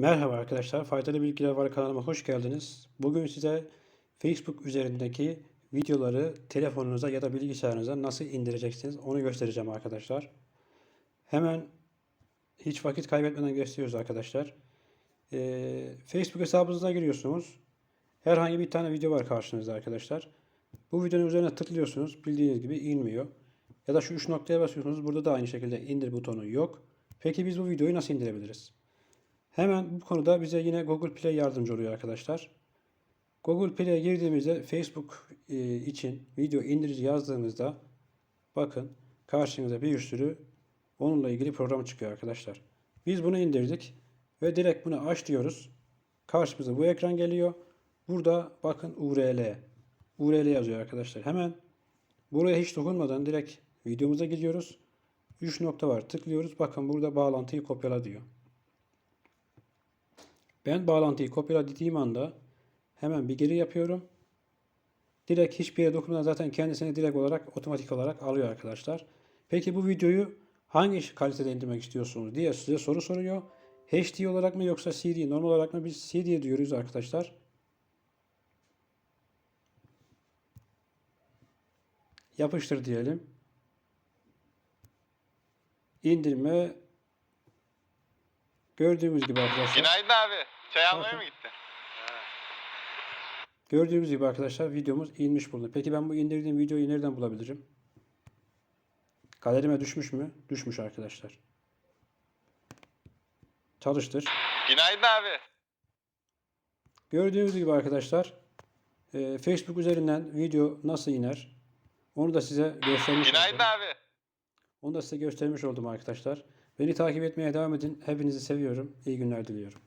Merhaba arkadaşlar, Faydalı Bilgiler Var kanalıma hoş geldiniz. Bugün size Facebook üzerindeki videoları telefonunuza ya da bilgisayarınıza nasıl indireceksiniz onu göstereceğim arkadaşlar. Hemen hiç vakit kaybetmeden gösteriyoruz arkadaşlar. Ee, Facebook hesabınıza giriyorsunuz. Herhangi bir tane video var karşınızda arkadaşlar. Bu videonun üzerine tıklıyorsunuz. Bildiğiniz gibi inmiyor. Ya da şu üç noktaya basıyorsunuz. Burada da aynı şekilde indir butonu yok. Peki biz bu videoyu nasıl indirebiliriz? Hemen bu konuda bize yine Google Play yardımcı oluyor arkadaşlar. Google Play'e girdiğimizde Facebook e, için video indirici yazdığınızda bakın karşınıza bir sürü onunla ilgili program çıkıyor arkadaşlar. Biz bunu indirdik ve direkt bunu aç diyoruz. Karşımıza bu ekran geliyor. Burada bakın URL. URL yazıyor arkadaşlar. Hemen buraya hiç dokunmadan direkt videomuza gidiyoruz. 3 nokta var. Tıklıyoruz. Bakın burada bağlantıyı kopyala diyor. Ben bağlantıyı kopyala dediğim anda hemen bir geri yapıyorum. Direkt hiçbir yere dokunmadan zaten kendisini direkt olarak otomatik olarak alıyor arkadaşlar. Peki bu videoyu hangi kalitede indirmek istiyorsunuz diye size soru soruyor. HD olarak mı yoksa CD normal olarak mı biz CD diyoruz arkadaşlar. Yapıştır diyelim. İndirme gördüğümüz gibi arkadaşlar. Günaydın abi. Çay almaya mı gittin? Gördüğünüz gibi arkadaşlar videomuz inmiş burada. Peki ben bu indirdiğim videoyu nereden bulabilirim? Galerime düşmüş mü? Düşmüş arkadaşlar. Çalıştır. Günaydın abi. Gördüğünüz gibi arkadaşlar e, Facebook üzerinden video nasıl iner? Onu da size göstermiş Günaydın oldum. abi. Onu da size göstermiş oldum arkadaşlar. Beni takip etmeye devam edin. Hepinizi seviyorum. İyi günler diliyorum.